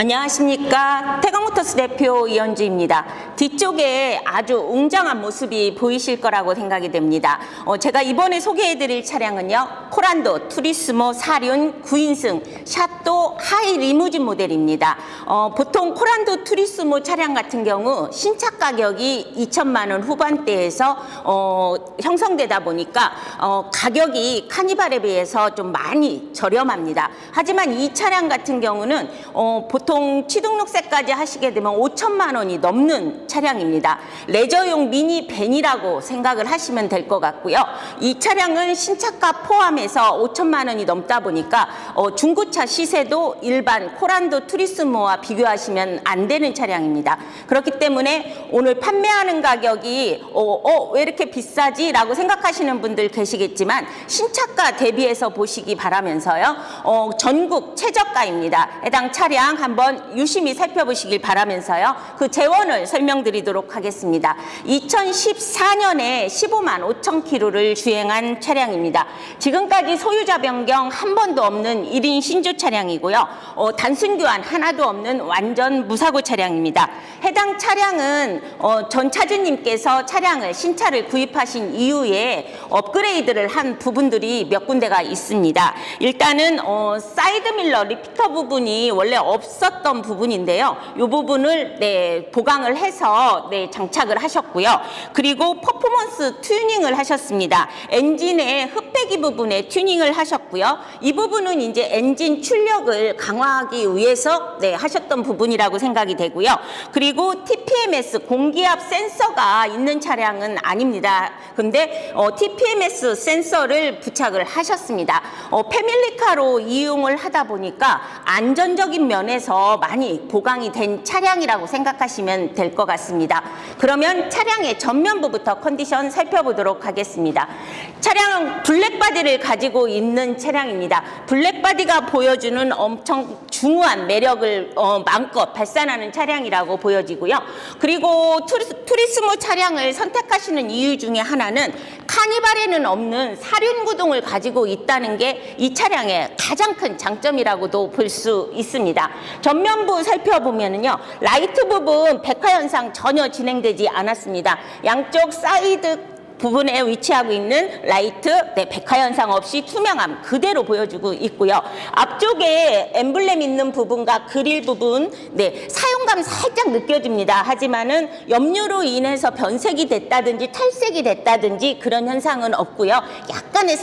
안녕하십니까. 태광 모터스 대표 이현주입니다. 뒤쪽에 아주 웅장한 모습이 보이실 거라고 생각이 됩니다. 어, 제가 이번에 소개해드릴 차량은요. 코란도 투리스모 4륜 9인승 샤또 하이 리무진 모델입니다. 어, 보통 코란도 투리스모 차량 같은 경우 신차 가격이 2천만 원 후반대에서 어, 형성되다 보니까 어, 가격이 카니발에 비해서 좀 많이 저렴합니다. 하지만 이 차량 같은 경우는 어, 보통 취등록세까지 하시게 되면 5천만 원이 넘는 차량입니다. 레저용 미니 밴이라고 생각을 하시면 될 것 같고요. 이 차량은 신차가 포함해서 5천만 원이 넘다 보니까 어, 중고차 시세도 일반 코란도 투리스모와 비교하시면 안 되는 차량입니다. 그렇기 때문에 오늘 판매하는 가격이 어, 어, 왜 이렇게 비싸지? 라고 생각하시는 분들 계시겠지만 신차가 대비해서 보시기 바라면서요. 어, 전국 최저가입니다. 해당 차량 한번 유심히 살펴보시길 바 라면서요. 그 재원을 설명드리도록 하겠습니다. 2014년에 15만 5천 킬로를 주행한 차량입니다. 지금까지 소유자 변경 한 번도 없는 1인 신주 차량이고요. 어, 단순 교환 하나도 없는 완전 무사고 차량입니다. 해당 차량은 어, 전 차주님께서 차량을 신차를 구입하신 이후에 업그레이드를 한 부분들이 몇 군데가 있습니다. 일단은 어, 사이드 밀러 리피터 부분이 원래 없었던 부분인데요. 이 부분 을 네, 보강을 해서 네, 장착을 하셨고요. 그리고 퍼포먼스 튜닝을 하셨습니다. 엔진의 흡배기 부분에 튜닝을 하셨고요. 이 부분은 이제 엔진 출력을 강화하기 위해서 네, 하셨던 부분이라고 생각이 되고요. 그리고 TPMS 공기압 센서가 있는 차량은 아닙니다. 근데 어, TPMS 센서를 부착을 하셨습니다. 어, 패밀리카로 이용을 하다 보니까 안전적인 면에서 많이 보강이 된 차량 이라고 생각하시면 될 것 같습니다. 그러면 차량의 전면부부터 컨디션 살펴보도록 하겠습니다. 차량은 블랙바디를 가지고 있는 차량입니다. 블랙바디가 보여주는 엄청 중후한 매력을 어, 마음껏 발산하는 차량이라고 보여지고요. 그리고 투리스, 투리스모 차량을 선택하시는 이유 중에 하나는 카니발에는 없는 사륜 구동을 가지고 있다는 게 이 차량의 가장 큰 장점이라고도 볼 수 있습니다. 전면부 살펴보면요. 라이트 부분 백화 현상 전혀 진행되지 않았습니다. 양쪽 사이드 부분에 위치하고 있는 라이트 네, 백화 현상 없이 투명함 그대로 보여주고 있고요. 앞쪽에 엠블렘 있는 부분과 그릴 부분 네, 사용감 살짝 느껴집니다. 하지만은 염료로 인해서 변색이 됐다든지 탈색이 됐다든지 그런 현상은 없고요. 약간의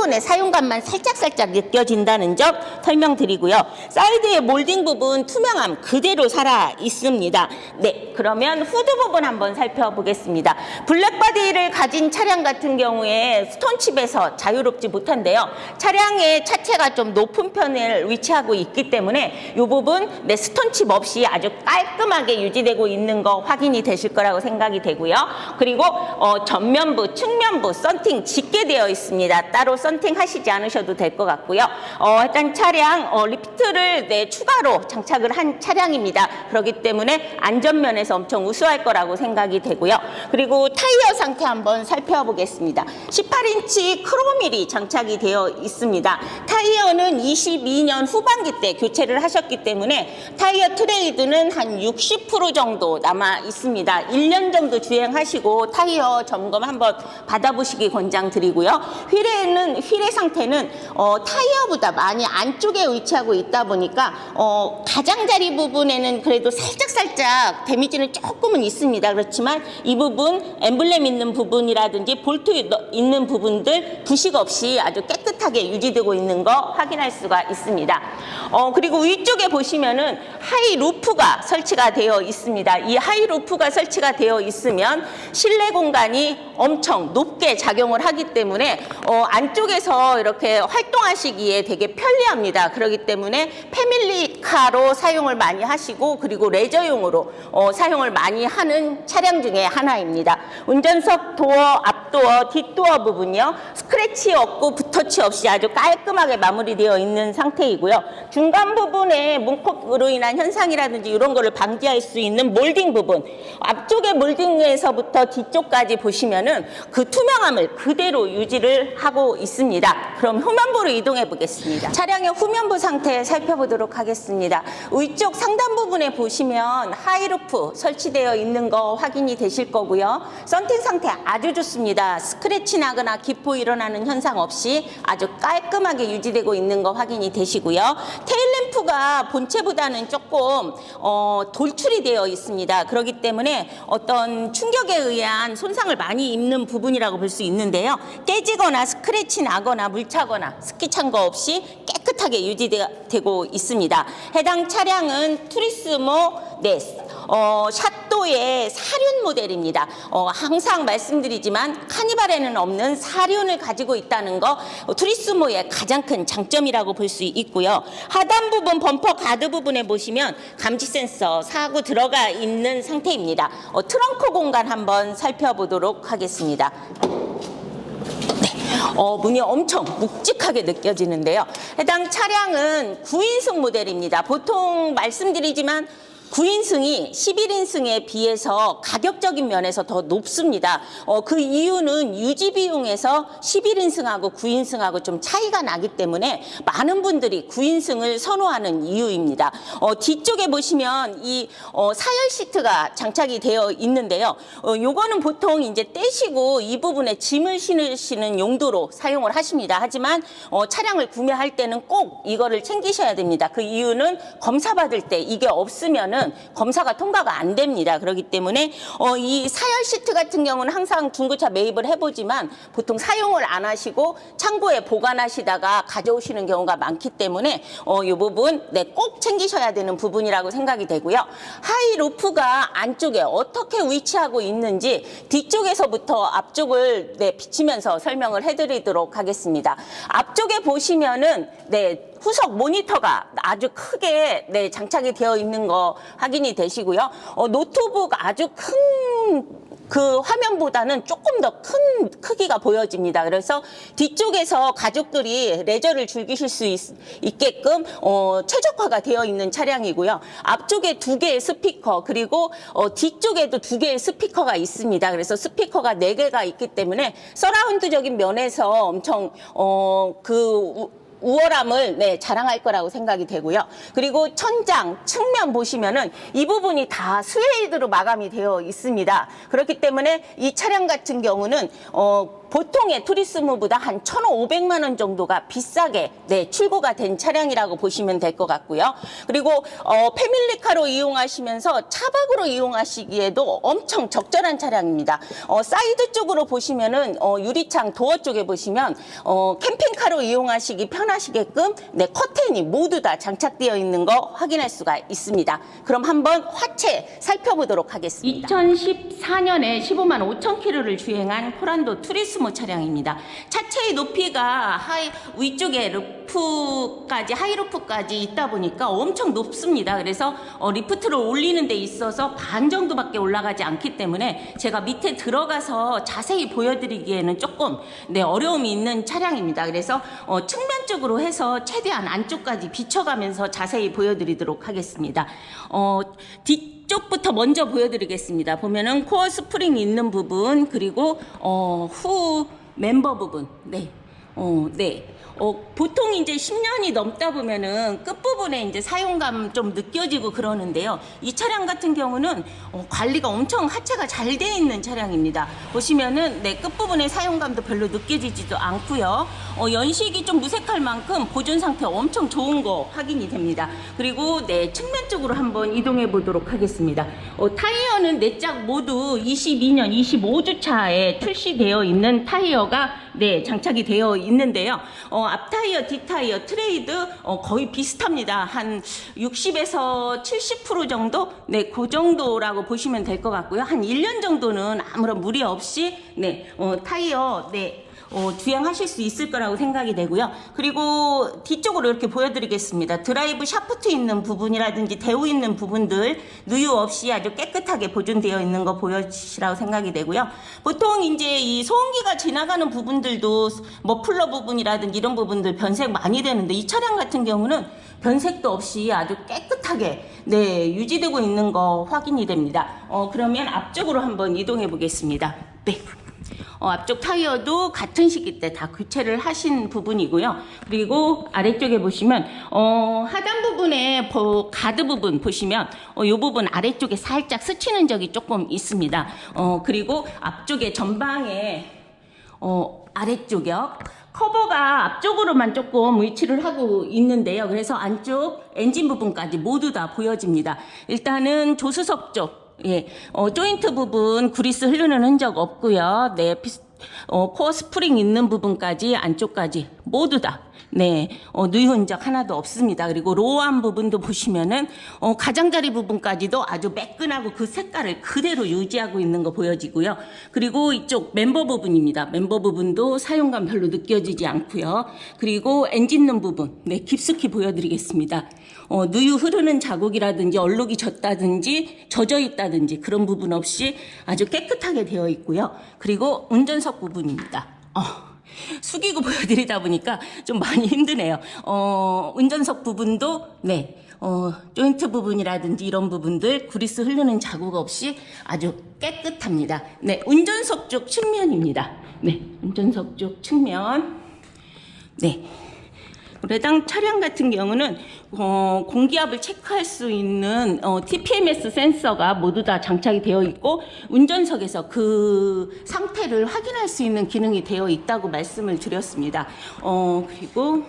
끝부분에 사용감만 살짝살짝 느껴진다는 점 설명드리고요. 사이드의 몰딩 부분 투명함 그대로 살아 있습니다. 네, 그러면 후드 부분 한번 살펴보겠습니다. 블랙바디를 가진 차량 같은 경우에 스톤칩에서 자유롭지 못한데요. 차량의 차체가 좀 높은 편을 위치하고 있기 때문에 이 부분 네, 스톤칩 없이 아주 깔끔하게 유지되고 있는 거 확인이 되실 거라고 생각이 되고요. 그리고 어, 전면부, 측면부 썬팅 짙게 되어 있습니다. 따로 썬팅 하시지 않으셔도 될 것 같고요. 어, 일단 차량 어, 리프트를 네, 추가로 장착을 한 차량입니다. 그렇기 때문에 안전면에서 엄청 우수할 거라고 생각이 되고요. 그리고 타이어 상태 한번 살펴보겠습니다. 18인치 크로밀이 장착이 되어 있습니다. 타이어는 22년 후반기 때 교체를 하셨기 때문에 타이어 트레이드는 한 60% 정도 남아 있습니다. 1년 정도 주행하시고 타이어 점검 한번 받아보시기 권장드리고요. 휠에는 휠의 상태는 어, 타이어보다 많이 안쪽에 위치하고 있다 보니까 어, 가장자리 부분에는 그래도 살짝살짝 데미지는 조금은 있습니다. 그렇지만 이 부분 엠블렘 있는 부분이라든지 볼트 있는 부분들 부식 없이 아주 깨끗하게 유지되고 있는 거 확인할 수가 있습니다. 어, 그리고 위쪽에 보시면은 하이 루프가 설치가 되어 있습니다. 이 하이 루프가 설치가 되어 있으면 실내 공간이 엄청 높게 작용을 하기 때문에 어, 안쪽에 서 이렇게 활동하시기에 되게 편리합니다. 그렇기 때문에 패밀리카로 사용을 많이 하시고 그리고 레저용으로 어, 사용을 많이 하는 차량 중에 하나입니다. 운전석 도어, 앞도어, 뒷도어 부분이요. 스크래치 없고 붓터치 없이 아주 깔끔하게 마무리되어 있는 상태이고요. 중간 부분에 문콕으로 인한 현상이라든지 이런 거를 방지할 수 있는 몰딩 부분. 앞쪽의 몰딩에서부터 뒤쪽까지 보시면은 그 투명함을 그대로 유지를 하고 있습니다. 있습니다. 그럼 후면부로 이동해 보겠습니다. 차량의 후면부 상태 살펴보도록 하겠습니다. 위쪽 상단 부분에 보시면 하이루프 설치되어 있는 거 확인이 되실 거고요. 썬팅 상태 아주 좋습니다. 스크래치 나거나 기포 일어나는 현상 없이 아주 깔끔하게 유지되고 있는 거 확인이 되시고요. 테일램프가 본체보다는 조금 어, 돌출이 되어 있습니다. 그렇기 때문에 어떤 충격에 의한 손상을 많이 입는 부분이라고 볼 수 있는데요. 깨지거나 스크래치 나거나 물 차거나 스키 찬거 없이 깨끗하게 유지되고 있습니다. 해당 차량은 투리스모 네, 어, 샷도의 사륜 모델입니다. 어, 항상 말씀드리지만 카니발에는 없는 사륜을 가지고 있다는 거 어, 투리스모의 가장 큰 장점이라고 볼 수 있고요. 하단 부분 범퍼 가드 부분에 보시면 감지 센서 사구 들어가 있는 상태입니다. 어, 트렁크 공간 한번 살펴보도록 하겠습니다. 어, 문이 엄청 묵직하게 느껴지는데요. 해당 차량은 9인승 모델입니다. 보통 말씀드리지만 9인승이 11인승에 비해서 가격적인 면에서 더 높습니다. 어, 그 이유는 유지 비용에서 11인승하고 9인승하고 좀 차이가 나기 때문에 많은 분들이 9인승을 선호하는 이유입니다. 어, 뒤쪽에 보시면 이 어, 사열 시트가 장착이 되어 있는데요. 어, 요거는 보통 이제 떼시고 이 부분에 짐을 실으시는 용도로 사용을 하십니다. 하지만 어, 차량을 구매할 때는 꼭 이거를 챙기셔야 됩니다. 그 이유는 검사 받을 때 이게 없으면은 검사가 통과가 안 됩니다. 그렇기 때문에 어, 이 사열 시트 같은 경우는 항상 중고차 매입을 해보지만 보통 사용을 안 하시고 창고에 보관하시다가 가져오시는 경우가 많기 때문에 어, 이 부분 네, 꼭 챙기셔야 되는 부분이라고 생각이 되고요. 하이 루프가 안쪽에 어떻게 위치하고 있는지 뒤쪽에서부터 앞쪽을 네, 비치면서 설명을 해드리도록 하겠습니다. 앞쪽에 보시면은 네, 후석 모니터가 아주 크게 네, 장착이 되어 있는 거 확인이 되시고요. 어, 노트북 아주 큰 그 화면보다는 조금 더 큰 크기가 보여집니다. 그래서 뒤쪽에서 가족들이 레저를 즐기실 수 있, 게끔 어, 최적화가 되어 있는 차량이고요. 앞쪽에 두 개의 스피커 그리고 어, 뒤쪽에도 두 개의 스피커가 있습니다. 그래서 스피커가 네 개가 있기 때문에 서라운드적인 면에서 엄청 어, 그 우월함을 네, 자랑할 거라고 생각이 되고요. 그리고 천장, 측면 보시면은 이 부분이 다 스웨이드로 마감이 되어 있습니다. 그렇기 때문에 이 차량 같은 경우는 어, 보통의 투리스모보다 한 1,500만 원 정도가 비싸게 네, 출고가 된 차량이라고 보시면 될 것 같고요. 그리고 어, 패밀리카로 이용하시면서 차박으로 이용하시기에도 엄청 적절한 차량입니다. 어, 사이드 쪽으로 보시면은 어, 유리창 도어 쪽에 보시면 어, 캠핑카로 이용하시기 편하시게끔 네, 커튼이 모두 다 장착되어 있는 거 확인할 수가 있습니다. 그럼 한번 화체 살펴보도록 하겠습니다. 2014년에 15만 5천 킬로를 주행한 코란도 투리스 모 차량입니다. 차체의 높이가 하이, 위쪽에 루프까지 하이루프까지 있다 보니까 엄청 높습니다. 그래서 어, 리프트를 올리는 데 있어서 반 정도밖에 올라가지 않기 때문에 제가 밑에 들어가서 자세히 보여드리기에는 조금 네, 어려움이 있는 차량입니다. 그래서 어, 측면 쪽으로 해서 최대한 안쪽까지 비춰가면서 자세히 보여드리도록 하겠습니다. 어, 뒤 쪽부터 먼저 보여드리겠습니다. 보면은 코어 스프링 있는 부분 그리고 어, 후 멤버 부분 네, 어, 네. 어, 보통 이제 10년이 넘다 보면은 끝부분에 이제 사용감 좀 느껴지고 그러는데요. 이 차량 같은 경우는 어, 관리가 엄청 하체가 잘 돼 있는 차량입니다. 보시면은 네, 끝부분에 사용감도 별로 느껴지지도 않고요. 어, 연식이 좀 무색할 만큼 보존 상태 엄청 좋은 거 확인이 됩니다. 그리고 네, 측면 쪽으로 한번 이동해 보도록 하겠습니다. 어, 타이어는 네 짝 모두 22년 25주 차에 출시되어 있는 타이어가 네, 장착이 되어 있는데요. 어, 앞 타이어, 뒷 타이어, 트레이드 어, 거의 비슷합니다. 한 60에서 70% 정도? 네, 그 정도라고 보시면 될 것 같고요. 한 1년 정도는 아무런 무리 없이 네, 어, 타이어 네, 어, 주행하실 수 있을 거라고 생각이 되고요. 그리고 뒤쪽으로 이렇게 보여드리겠습니다. 드라이브 샤프트 있는 부분이라든지 대우 있는 부분들 누유 없이 아주 깨끗하게 보존되어 있는 거 보여지시라고 생각이 되고요. 보통 이제 이 소음기가 지나가는 부분들도 머플러 부분이라든지 이런 부분들 변색 많이 되는데 이 차량 같은 경우는 변색도 없이 아주 깨끗하게 네 유지되고 있는 거 확인이 됩니다. 어, 그러면 앞쪽으로 한번 이동해 보겠습니다. 네. 어, 앞쪽 타이어도 같은 시기 때 다 교체를 하신 부분이고요. 그리고 아래쪽에 보시면 어, 하단 부분에 보- 가드 부분 보시면 어, 이 부분 아래쪽에 살짝 스치는 적이 조금 있습니다. 어, 그리고 앞쪽에 전방에 어, 아래쪽이요. 커버가 앞쪽으로만 조금 위치를 하고 있는데요. 그래서 안쪽 엔진 부분까지 모두 다 보여집니다. 일단은 조수석 쪽, 예, 어, 조인트 부분 그리스 흐르는 흔적 없고요. 네, 피스, 어, 코어 스프링 있는 부분까지 안쪽까지 모두 다 네, 어, 누이 흔적 하나도 없습니다. 그리고 로우한 부분도 보시면은 어, 가장자리 부분까지도 아주 매끈하고 그 색깔을 그대로 유지하고 있는 거 보여지고요. 그리고 이쪽 멤버 부분입니다. 멤버 부분도 사용감 별로 느껴지지 않고요. 그리고 엔진룸 부분, 네, 깊숙이 보여드리겠습니다. 어, 누유 흐르는 자국이라든지 얼룩이 졌다든지 젖어 있다든지 그런 부분 없이 아주 깨끗하게 되어 있고요. 그리고 운전석 부분입니다. 어, 숙이고 보여드리다 보니까 좀 많이 힘드네요. 어, 운전석 부분도, 네, 어, 조인트 부분이라든지 이런 부분들 그리스 흐르는 자국 없이 아주 깨끗합니다. 네, 운전석 쪽 측면입니다. 네, 운전석 쪽 측면. 네. 해당 차량 같은 경우는 어, 공기압을 체크할 수 있는 어, TPMS 센서가 모두 다 장착이 되어 있고 운전석에서 그 상태를 확인할 수 있는 기능이 되어 있다고 말씀을 드렸습니다. 어, 그리고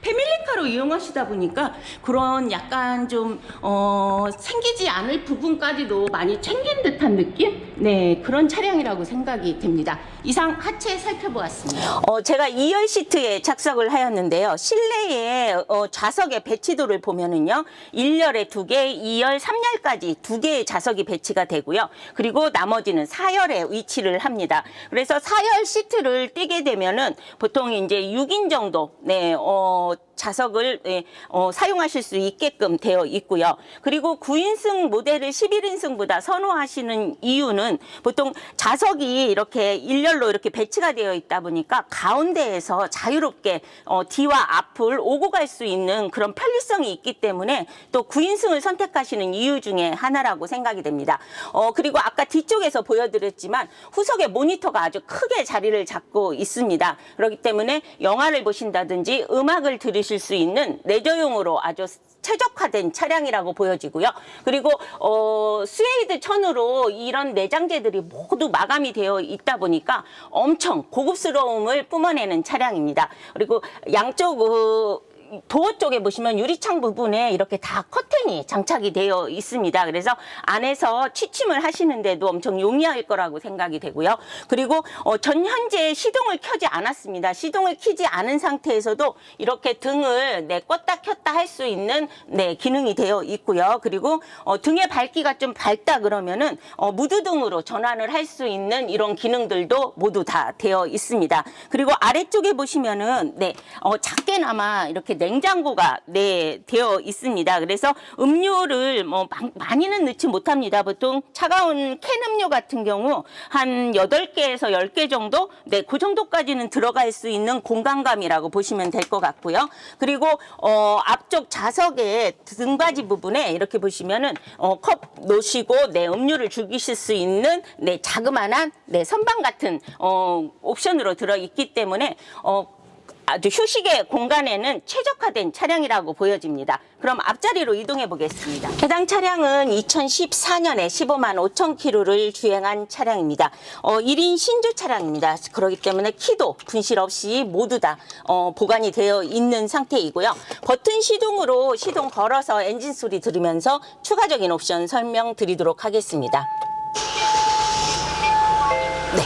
패밀리카로 이용하시다 보니까 그런 약간 좀 어, 생기지 않을 부분까지도 많이 챙긴 듯한 느낌? 네 그런 차량이라고 생각이 됩니다. 이상 하체 살펴보았습니다. 어, 제가 2열 시트에 착석을 하였는데요. 실내에 어, 좌석의 배치도를 보면은요. 1열에 2개, 2열, 3열까지 2개의 좌석이 배치가 되고요. 그리고 나머지는 4열에 위치를 합니다. 그래서 4열 시트를 띄게 되면은 보통 이제 6인 정도 네, 어, more 좌석을 예, 어, 사용하실 수 있게끔 되어 있고요. 그리고 9인승 모델을 11인승보다 선호하시는 이유는 보통 좌석이 이렇게 일렬로 이렇게 배치가 되어 있다 보니까 가운데에서 자유롭게 어, 뒤와 앞을 오고 갈 수 있는 그런 편리성이 있기 때문에 또 9인승을 선택하시는 이유 중에 하나라고 생각이 됩니다. 어, 그리고 아까 뒤쪽에서 보여드렸지만 후석에 모니터가 아주 크게 자리를 잡고 있습니다. 그렇기 때문에 영화를 보신다든지 음악을 들으 실 수 있는 레저용으로 아주 최적화된 차량이라고 보여지고요. 그리고 어, 스웨이드 천으로 이런 내장재들이 모두 마감이 되어 있다 보니까 엄청 고급스러움을 뿜어내는 차량입니다. 그리고 양쪽 어, 도어 쪽에 보시면 유리창 부분에 이렇게 다 커튼이 장착이 되어 있습니다. 그래서 안에서 취침을 하시는데도 엄청 용이할 거라고 생각이 되고요. 그리고 어, 전 현재 시동을 켜지 않았습니다. 시동을 켜지 않은 상태에서도 이렇게 등을 네, 껐다 켰다 할 수 있는 네, 기능이 되어 있고요. 그리고 어, 등의 밝기가 좀 밝다 그러면은 어, 무드등으로 전환을 할 수 있는 이런 기능들도 모두 다 되어 있습니다. 그리고 아래쪽에 보시면은 네, 어, 작게나마 이렇게 냉장고가 네 되어 있습니다. 그래서 음료를 뭐 마- 많이는 넣지 못합니다. 보통 차가운 캔 음료 같은 경우 한 8개에서 10개 정도 네, 그 정도까지는 들어갈 수 있는 공간감이라고 보시면 될 것 같고요. 그리고 어, 앞쪽 좌석의 등받이 부분에 이렇게 보시면은 어, 컵 놓으시고 네, 음료를 즐기실 수 있는 네, 자그마한 네, 선반 같은 어, 옵션으로 들어 있기 때문에 어, 아주 휴식의 공간에는 최적화된 차량이라고 보여집니다. 그럼 앞자리로 이동해 보겠습니다. 해당 차량은 2014년에 15만 5천 킬로를 주행한 차량입니다. 어, 1인 신주 차량입니다. 그렇기 때문에 키도 분실 없이 모두 다 어, 보관이 되어 있는 상태이고요. 버튼 시동으로 시동 걸어서 엔진 소리 들으면서 추가적인 옵션 설명 드리도록 하겠습니다. 네.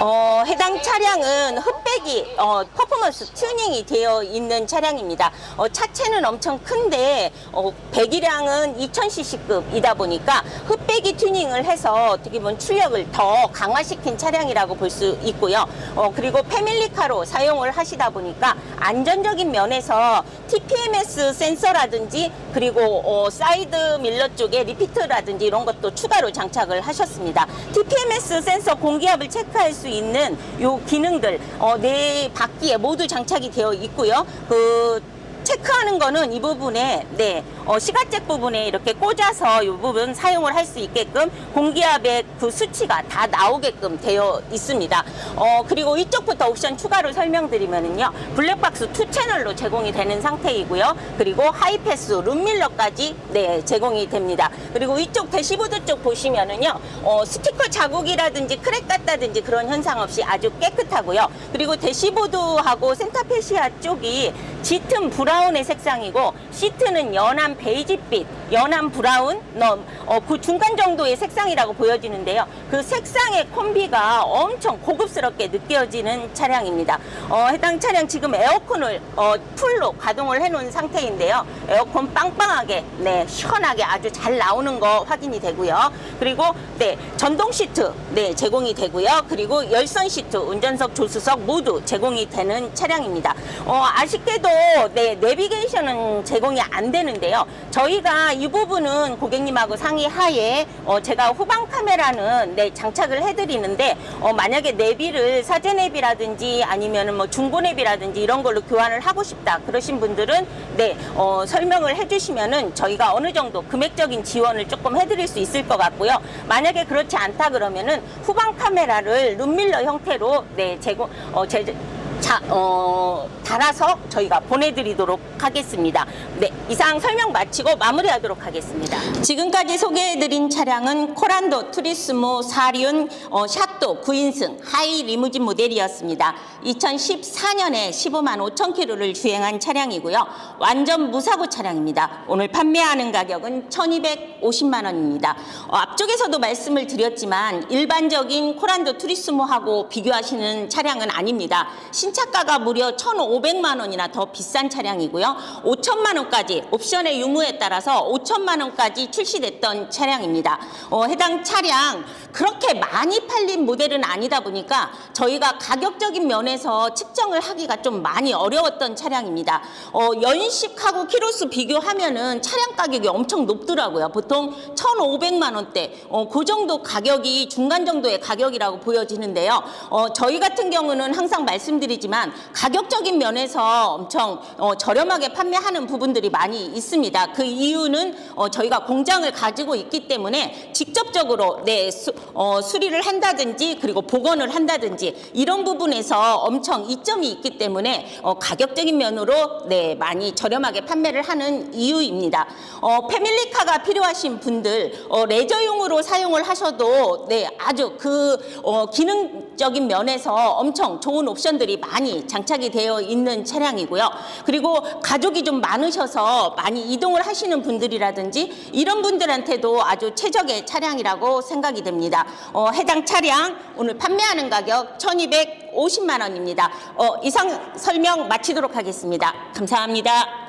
어, 해당 차량은 흑백이 어, 퍼포먼스 튜닝이 되어 있는 차량입니다. 어, 차체는 엄청 큰데 어, 배기량은 2000cc급이다 보니까 흑백이 튜닝을 해서 어떻게 보면 출력을 더 강화시킨 차량이라고 볼 수 있고요. 어, 그리고 패밀리카로 사용을 하시다 보니까 안전적인 면에서 TPMS 센서라든지 그리고 어, 사이드 밀러 쪽에 리피트라든지 이런 것도 추가로 장착을 하셨습니다. TPMS 센서 공기압을 체크할 수 있는 요 기능들 어, 네 바퀴에 모두 장착이 되어 있고요. 그 체크하는 거는 이 부분에 네 어, 시가잭 부분에 이렇게 꽂아서 이 부분 사용을 할 수 있게끔 공기압의 그 수치가 다 나오게끔 되어 있습니다. 어 그리고 이쪽부터 옵션 추가로 설명드리면은요 블랙박스 투 채널로 제공이 되는 상태이고요. 그리고 하이패스 룸밀러까지 네 제공이 됩니다. 그리고 이쪽 대시보드 쪽 보시면은요 어, 스티커 자국이라든지 크랙 같다든지 그런 현상 없이 아주 깨끗하고요. 그리고 대시보드하고 센터페시아 쪽이 짙은 브라운의 색상이고 시트는 연한 베이지빛, 연한 브라운, 넘, 어, 그 중간 정도의 색상이라고 보여지는데요. 그 색상의 콤비가 엄청 고급스럽게 느껴지는 차량입니다. 어, 해당 차량 지금 에어컨을 어, 풀로 가동을 해놓은 상태인데요. 에어컨 빵빵하게, 네, 시원하게 아주 잘 나오는 거 확인이 되고요. 그리고 네, 전동 시트 네, 제공이 되고요. 그리고 열선 시트, 운전석, 조수석 모두 제공이 되는 차량입니다. 어, 아쉽게도 네, 내비게이션은 제공이 안 되는데요. 저희가 이 부분은 고객님하고 상의하에 어, 제가 후방 카메라는 네, 장착을 해드리는데 어, 만약에 내비를 사제 내비라든지 아니면은 뭐 중고 내비라든지 이런 걸로 교환을 하고 싶다 그러신 분들은 네, 어, 설명을 해주시면은 저희가 어느 정도 금액적인 지원을 조금 해드릴 수 있을 것 같고요. 만약에 그렇지 않다 그러면은 후방 카메라를 룸밀러 형태로 네, 제공 어, 제, 자, 어, 달아서 저희가 보내드리도록 하겠습니다. 네, 이상 설명 마치고 마무리하도록 하겠습니다. 지금까지 소개해드린 차량은 코란도 투리스모 4륜 어, 샤또 9인승 하이 리무진 모델이었습니다. 2014년에 15만 5천 킬로를 주행한 차량이고요. 완전 무사고 차량입니다. 오늘 판매하는 가격은 1,250만 원입니다. 어, 앞쪽에서도 말씀을 드렸지만 일반적인 코란도 투리스모하고 비교하시는 차량은 아닙니다. 신 차가가 무려 1,500만 원이나 더 비싼 차량이고요. 5천만 원까지 옵션의 유무에 따라서 5천만 원까지 출시됐던 차량입니다. 어, 해당 차량 그렇게 많이 팔린 모델은 아니다 보니까 저희가 가격적인 면에서 측정을 하기가 좀 많이 어려웠던 차량입니다. 어, 연식하고 키로수 비교하면은 차량 가격이 엄청 높더라고요. 보통 1,500만 원대, 어, 그 정도 가격이 중간 정도의 가격이라고 보여지는데요. 어, 저희 같은 경우는 항상 말씀드리지 만 가격적인 면에서 엄청 어, 저렴하게 판매하는 부분들이 많이 있습니다. 그 이유는 어, 저희가 공장을 가지고 있기 때문에 직접적으로 네, 수, 어, 수리를 한다든지 그리고 복원을 한다든지 이런 부분에서 엄청 이점이 있기 때문에 어, 가격적인 면으로 네, 많이 저렴하게 판매를 하는 이유입니다. 어, 패밀리카가 필요하신 분들 어, 레저용으로 사용을 하셔도 네, 아주 그 어, 기능적인 면에서 엄청 좋은 옵션들이 많이 장착이 되어 있는 차량이고요. 그리고 가족이 좀 많으셔서 많이 이동을 하시는 분들이라든지 이런 분들한테도 아주 최적의 차량이라고 생각이 됩니다. 어, 해당 차량 오늘 판매하는 가격 1250만 원입니다. 어, 이상 설명 마치도록 하겠습니다. 감사합니다.